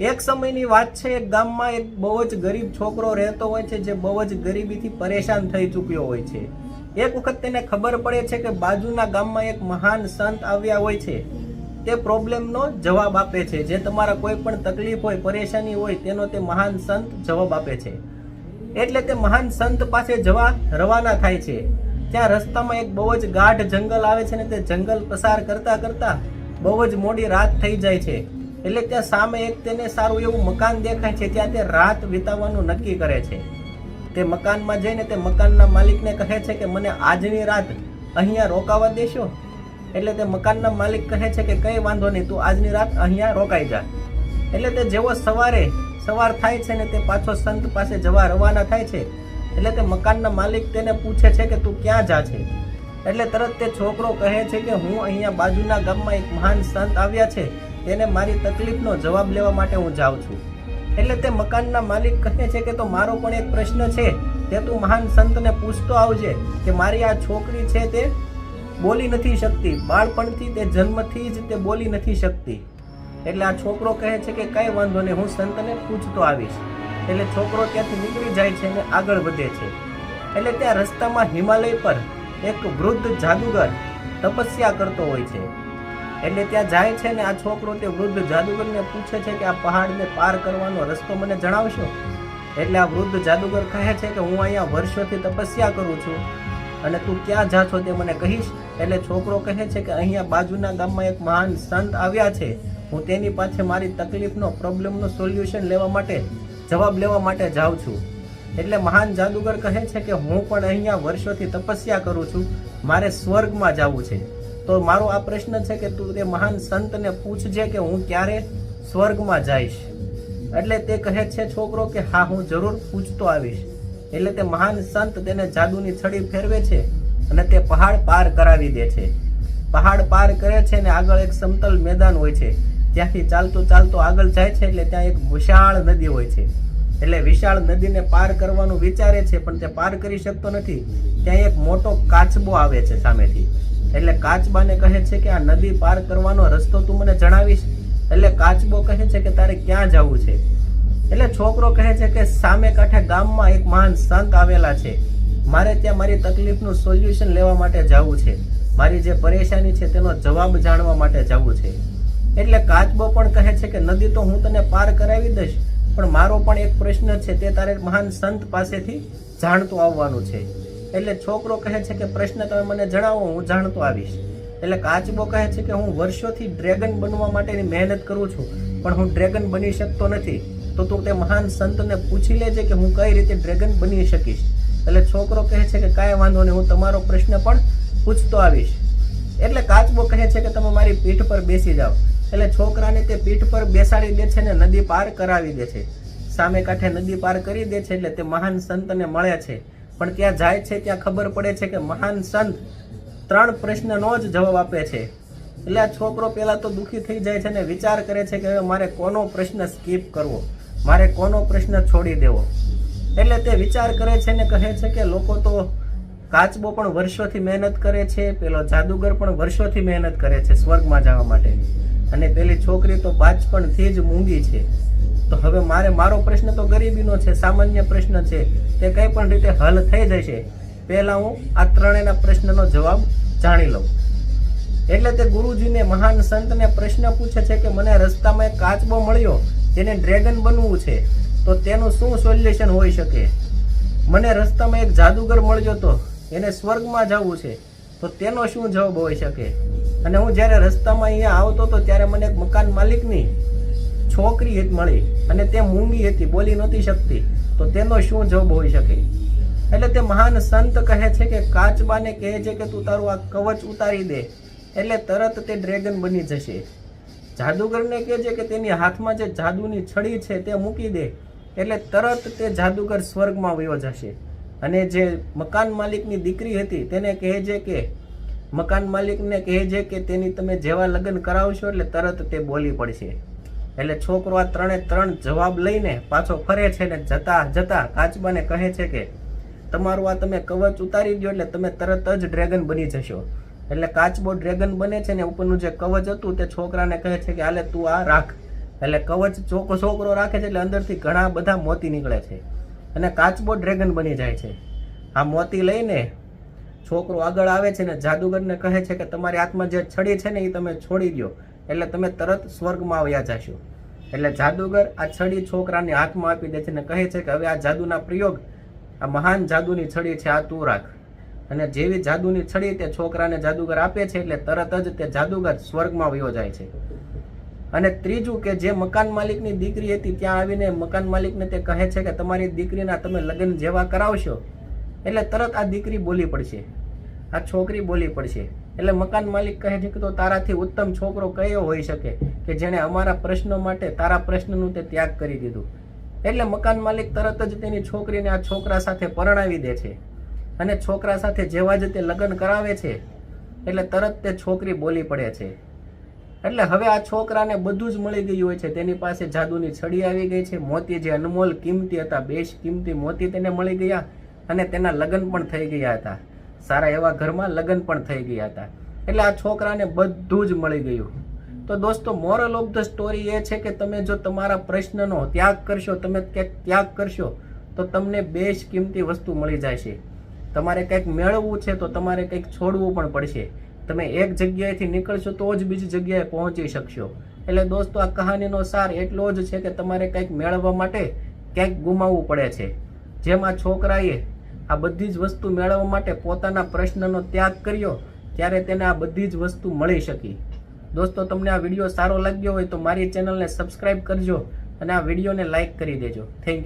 એક સમયની વાત છે, એક ગામમાં એક બહુ જ ગરીબ છોકરો રહેતો હોય છે, જે બહુ જ ગરીબીથી પરેશાન થઈ ચૂક્યો હોય છે. એક વખત તેને ખબર પડે છે કે બાજુના ગામમાં એક મહાન સંત આવ્યા હોય છે. તે પ્રોબ્લેમનો જવાબ આપે છે. જે તમારા કોઈ પણ તકલીફ હોય, પરેશાની હોય, તેનો તે મહાન સંત જવાબ આપે છે. એટલે તે મહાન સંત પાસે જવા રવાના થાય છે. ત્યાં રસ્તામાં એક બહુ જ ગાઢ જંગલ આવે છે ને તે જંગલ પસાર કરતા કરતા બહુ જ મોડી રાત થઈ જાય છે. એટલે ત્યાં સામે એક તેને સારું એવું મકાન દેખાય છે, ત્યાં તે રાત વિતાવવાનું નક્કી કરે છે. તે મકાનમાં જઈને તે મકાનના માલિકને કહે છે કે, મને આજની રાત અહીંયા રોકાવા દેશો? એટલે તે મકાનના માલિક કહે છે કે, કંઈ વાંધો નહીં, તું આજની રાત અહીંયા રોકાઈ જા. એટલે તે જેવો સવારે સવાર થાય છે ને તે પાછો સંત પાસે જવા રવાના થાય છે. એટલે તે મકાનના માલિક તેને પૂછે છે કે, તું ક્યાં જા છે? એટલે તરત તે છોકરો કહે છે કે, હું અહીંયા બાજુના ગામમાં એક મહાન સંત આવ્યા છે. તેને મારી તકલીફનો જવાબ લેવા માટે હું જાઉં છું. એટલે તે મકાનના માલિક કહે છે કે તો મારો પણ એક પ્રશ્ન છે. તે તું મહાન સંતને પૂછતો આવજે કે મારી આ છોકરી છે તે બોલી નથી શકતી. બાળપણથી તે જન્મથી જ તે બોલી નથી શકતી. એટલે આ છોકરો કહે છે કે કઈ વાંધો નહીં, હું સંતને પૂછતો આવીશ. એટલે છોકરો ત્યાંથી નીકળી જાય છે અને આગળ વધે છે. એટલે ત્યાં રસ્તામાં હિમાલય પર એક વૃદ્ધ જાદુગર તપસ્યા કરતો હોય છે. એટલે ત્યાં જાય છે ને આ છોકરો તે વૃદ્ધ જાદુગરને પૂછે છે કે આ પહાડને પાર કરવાનો રસ્તો મને જણાવશો? એટલે આ વૃદ્ધ જાદુગર કહે છે કે હું અહીંયા વર્ષોથી તપસ્યા કરું છું અને તું ક્યાં જા છો તે મને કહીશ. એટલે છોકરો કહે છે કે અહીંયા બાજુના ગામમાં એક મહાન સંત આવ્યા છે. હું તેની પાસે મારી તકલીફનો, પ્રોબ્લેમનો સોલ્યુશન લેવા માટે, જવાબ લેવા માટે જાઉં છું. એટલે મહાન જાદુગર કહે છે કે હું પણ અહીંયા વર્ષોથી તપસ્યા કરું છું. મારે સ્વર્ગમાં જવું છે. તો મારો આ પ્રશ્ન છે કે તું તે મહાન સંતને પૂછજે કે હું ક્યારે સ્વર્ગમાં જઈશ. એટલે તે કહે છે છોકરો કે, હા, હું જરૂર પૂછતો આવીશ. એટલે તે મહાન સંત તેને જાદુની છડી ફેરવે છે અને તે પહાડ પાર કરાવી દે છે. પહાડ પાર કરે છે ને આગળ એક સમતલ મેદાન હોય છે. ત્યાંથી ચાલતો ચાલતો આગળ જાય છે એટલે ત્યાં એક વિશાળ નદી હોય છે. એટલે વિશાળ નદીને પાર કરવાનું વિચારે છે, પણ તે પાર કરી શકતો નથી. ત્યાં એક મોટો કાચબો આવે છે સામેથી. એટલે કાચબાને કહે છે કે આ નદી પાર કરવાનો રસ્તો તું મને જણાવીશ? એટલે કાચબો કહે છે કે તારે ક્યાં જવું છે? એટલે છોકરો કહે છે કે સામે કાંઠે ગામમાં એક મહાન સંત આવેલા છે. મારે ત્યાં મારી તકલીફનું સોલ્યુશન લેવા માટે જવું છે. મારી જે પરેશાની છે તેનો જવાબ જાણવા માટે જવું છે. એટલે કાચબો પણ કહે છે કે નદી તો હું તને પાર કરાવી દઈશ, પણ મારો પણ એક પ્રશ્ન છે તે તારે મહાન સંત પાસેથી જાણતું આવવાનું છે. એટલે છોકરો કહે છે કે પ્રશ્ન તમે મને જણાવો, હું જાણતો આવીશ. એટલે કાચબો કહે છે કે હું વર્ષોથી ડ્રેગન બનવા માટેની મહેનત કરું છું, પણ હું ડ્રેગન બની શકતો નથી. તો તું તે મહાન સંતને પૂછી લેજે કે હું કઈ રીતે ડ્રેગન બની શકીશ. એટલે છોકરો કહે છે કે કાંઈ વાંધો નહીં, હું તમારો પ્રશ્ન પણ પૂછતો આવીશ. એટલે કાચબો કહે છે કે તમે મારી પીઠ પર બેસી જાઓ. એટલે છોકરાને તે પીઠ પર બેસાડી દે છે ને નદી પાર કરાવી દે છે. સામે કાંઠે નદી પાર કરી દે છે એટલે તે મહાન સંતને મળે છે. પણ ત્યાં જાય છે, ત્યાં ખબર પડે છે કે મહાન સંત ત્રણ પ્રશ્નનો જ જવાબ આપે છે. એટલે આ છોકરો પહેલાં તો દુઃખી થઈ જાય છે ને વિચાર કરે છે કે હવે મારે કોનો પ્રશ્ન સ્કીપ કરવો? મારે કોનો પ્રશ્ન છોડી દેવો? એટલે તે વિચાર કરે છે ને કહે છે કે લોકો તો કાચબો પણ વર્ષોથી મહેનત કરે છે, પેલો જાદુગર પણ વર્ષોથી મહેનત કરે છે સ્વર્ગમાં જવા માટે. અને પેલી છોકરી તો બાચપણથી જ મૂંગી છે. તો હવે મારે મારો પ્રશ્ન તો ગરીબીનો છે, સામાન્ય પ્રશ્ન છે. તે કંઈ પણ રીતે હલ થઈ જશે? પહેલાં હું આ ત્રણેયના પ્રશ્નનો જવાબ જાણી લઉં. એટલે તે ગુરુજીને, મહાન સંતને પ્રશ્ન પૂછે છે કે મને રસ્તામાં એક કાચબો મળ્યો, જેને ડ્રેગન બનવું છે. તો તેનું શું સોલ્યુશન હોઈ શકે? મને રસ્તામાં એક જાદુગર મળ્યો તો એને સ્વર્ગમાં જવું છે. તો તેનો શું જવાબ હોઈ શકે? અને હું જ્યારે રસ્તામાં અહીંયા આવતો હતો ત્યારે મને એક મકાન માલિકની છોકરી એક મળી અને તે મૂંગી હતી, બોલી નહોતી શકતી. તો તેનો શું જવાબ હોઈ શકે? એટલે તે મહાન સંત કહે છે કે, કાચબાને કહે છે કે તું તારું આ કવચ ઉતારી દે, એટલે તરત તે ડ્રેગન બની જશે. જાદુગરને કહે છે કે, તેની હાથમાં જે જાદુની છડી છે તે મૂકી દે, એટલે તરત તે જાદુગર સ્વર્ગમાં વયો જશે. અને જે મકાન માલિકની દીકરી હતી તેને કહે છે કે, મકાન માલિકને કહે છે કે તેની તમે જેવા લગ્ન કરાવશો એટલે તરત તે બોલી પડશે. એટલે છોકરો આ ત્રણે ત્રણ જવાબ લઈને પાછો ફરે છે ને જતા જતા કાચબાને કહે છે કે, તમારું આ તમે કવચ ઉતારી દો એટલે તમે તરત જ ડ્રેગન બની જશો. એટલે કાચબો ડ્રેગન બને છે ને ઉપરનું જે કવચ હતું તે છોકરાને કહે છે કે, હાલે તું આ રાખ. એટલે કવચ ચોખ્ખો છોકરો રાખે છે એટલે અંદરથી ઘણા બધા મોતી નીકળે છે અને કાચબો ડ્રેગન બની જાય છે. આ મોતી લઈને છોકરો આગળ આવે છે ને જાદુગરને કહે છે કે, તમારી હાથમાં જે છડી છે ને એ તમે છોડી દો એટલે તમે તરત સ્વર્ગમાં આવ્યા જશો. એટલે જાદુગર આ છડી છોકરાને હાથમાં આપી દે છે અને કહે છે કે હવે આ જાદુના પ્રયોગ, આ મહાન જાદુની છડી છે આ તું રાખ. અને જેવી જાદુની છડી તે છોકરાને જાદુગર આપે છે એટલે તરત જ તે જાદુગર સ્વર્ગમાં વયો જાય છે. અને ત્રીજું કે જે મકાન માલિકની દીકરી હતી ત્યાં આવીને મકાન માલિકને તે કહે છે કે તમારી દીકરીના તમે લગ્ન જેવા કરાવશો. એટલે તરત આ દીકરી બોલી પડશે. આ છોકરી બોલી પડશે. એટલે મકાન માલિક કહે છે કે તો તારાથી ઉત્તમ છોકરો કયો હોઈ શકે? કે જેણે અમારા પ્રશ્નો માટે તારા પ્રશ્નનું તે ત્યાગ કરી દીધું. એટલે મકાન માલિક તરત જ તેની છોકરીને આ છોકરા સાથે પરણાવી દે છે. અને છોકરા સાથે જેવા જ તે લગ્ન કરાવે છે, એટલે તરત તે છોકરી બોલી પડે છે. એટલે હવે આ છોકરાને બધું જ મળી ગયું હોય છે. તેની પાસે જાદુની છડી આવી ગઈ છે. મોતી જે અનમોલ કિંમતી હતા, બેશ કિંમતી મોતી તેને મળી ગયા અને તેના લગ્ન પણ થઈ ગયા હતા. સારા એવા ઘરમાં લગ્ન પણ થઈ ગયા હતા. એટલે આ છોકરાને બધું જ મળી ગયું. તો દોસ્તો મોરલ ઓફ ધ સ્ટોરી એ છે કે તમે જો તમારા પ્રશ્નનો ત્યાગ કરશો, તમે ક્યાંક ત્યાગ કરશો, તો તમને બેશ કિંમતી વસ્તુ મળી જાય છે તમારે કંઈક મેળવવું છે તો તમારે કંઈક છોડવું પણ પડશે. તમે એક જગ્યાએથી નીકળશો તો જ બીજી જગ્યાએ પહોંચી શકશો. એટલે દોસ્તો, આ કહાનીનો સાર એટલો જ છે કે તમારે કંઈક મેળવવા માટે ક્યાંક ગુમાવવું પડે છે. જેમાં છોકરાએ આ બધી જ વસ્તુ મેળવવા માટે પોતાના પ્રશ્નનો ત્યાગ કર્યો, ત્યારે તેને આ બધી જ વસ્તુ મળી શકી. દોસ્તો, તમને આ વીડિયો સારો લાગ્યો હોય તો મારી ચેનલને સબસ્ક્રાઇબ કરજો અને આ વિડીયોને લાઈક કરી દેજો. Thank you